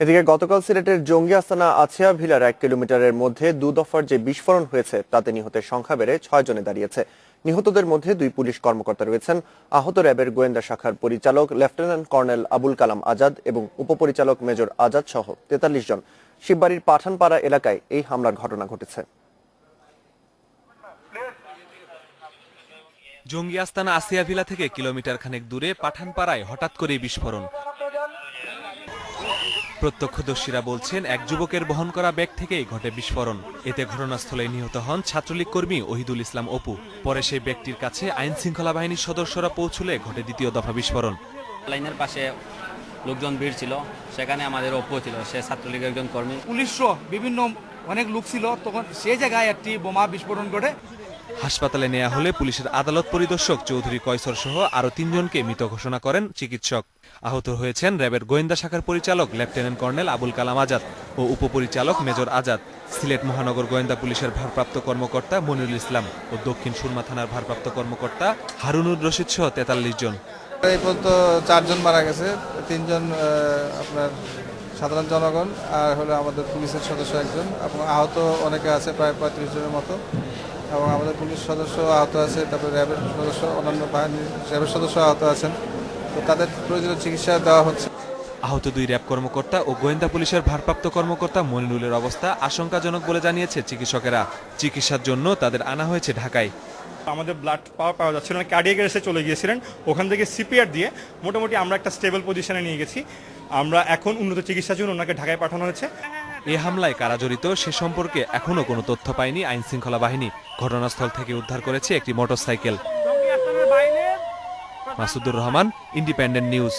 এদিকে গতকাল সিলেটের জঙ্গি আস্তানা আছিয়া ভিলার এক কিলোমিটারের মধ্যে দু দফার যে বিস্ফোরণ হয়েছে, তাতে নিহতের সংখ্যা বেড়ে ছয় জনে দাঁড়িয়েছে। নিহতদের মধ্যে দুই পুলিশ কর্মকর্তা রয়েছেন। আহত র্যাবের গোয়েন্দা শাখার পরিচালক লেফটেন্যান্ট কর্নেল আবুল কালাম আজাদ এবং উপপরিচালক মেজর আজাদ সহ তেতাল্লিশ জন। শিববাড়ির পাঠানপাড়া এলাকায় এই হামলার ঘটনা ঘটেছে। জঙ্গি আস্তানা আসিয়া ভিলা থেকে কিলোমিটার খানেক দূরে পাঠানপাড়ায় হঠাৎ করেই বিস্ফোরণ। প্রত্যক্ষদর্শীরা বলছেন এক যুবকের বহন করা ব্যাগ থেকেই ঘটে বিস্ফোরণ। এতে ঘটনাস্থলে নিহত হন ছাত্রলীগ কর্মী ওহিদুল ইসলাম অপু। পরে সেই ব্যক্তির কাছে আইন শৃঙ্খলা বাহিনীর সদস্যরা পৌঁছলে ঘটে দ্বিতীয় দফা বিস্ফোরণ। লাইনের পাশে লোকজন ভিড় ছিল। সেখানে আমাদের অপ্পো ছিল সে ছাত্রলীগের একজন কর্মী। পুলিশ বিভিন্ন অনেক লোক ছিল। তখন সেই জায়গায় একটি বোমা বিস্ফোরণ ঘটে। হাসপাতালে নেওয়া হলে পুলিশের আদালত পরিদর্শক চৌধুরী কয়সর সহ আরও তিনজনকে মৃত ঘোষণা করেন চিকিৎসক। আহত হয়েছেন র্যাবের গোয়েন্দা শাখার পরিচালক লেফটেন্যান্ট কর্নেল আবুল কালাম আজাদ ও উপপরিচালক মেজর আজাদ, সিলেট মহানগর গোয়েন্দা পুলিশের ভারপ্রাপ্ত কর্মকর্তা মনিরুল ইসলাম ও দক্ষিণ সুরমা থানার ভারপ্রাপ্ত কর্মকর্তা হারুনুর রশিদ সহ তেতাল্লিশ জন। এই পর্যন্ত চারজন মারা গেছে, তিনজন আপনার সাধারণ জনগণ আর হলো আমাদের পুলিশের সদস্য একজন। আহত অনেকে আছে, প্রায় পঁয়ত্রিশ জনের মতো। এবং আমাদের পুলিশ সদস্য আহত আছে তারপরে র্যাবের সদস্য অন্যান্য বাহিনীর র্যাবের সদস্য আহত আছেন। তো তাদের প্রয়োজনীয় চিকিৎসা দেওয়া হচ্ছে। আহত দুই র্যাব কর্মকর্তা ও গোয়েন্দা পুলিশের ভারপ্রাপ্ত কর্মকর্তা মনিরুলের অবস্থা আশঙ্কাজনক বলে জানিয়েছে চিকিৎসকেরা। চিকিৎসার জন্য তাদের আনা হয়েছে ঢাকায়। আমাদের ব্লাড পাওয়ার পাওয়া যাচ্ছিল না কার্ডিয়াক এসে চলে গিয়েছিলেন। ওখান থেকে সিপিআর দিয়ে মোটামুটি আমরা একটা স্টেবল পজিশনে নিয়ে গেছি। আমরা এখন উন্নত চিকিৎসার জন্য ওনাকে ঢাকায় পাঠানো হয়েছে। এ হামলায় কারা জড়িত সে সম্পর্কে এখনও কোনো তথ্য পায়নি আইন শৃঙ্খলা বাহিনী। ঘটনাস্থল থেকে উদ্ধার করেছে একটি motorcycle. Masudur Rahman independent news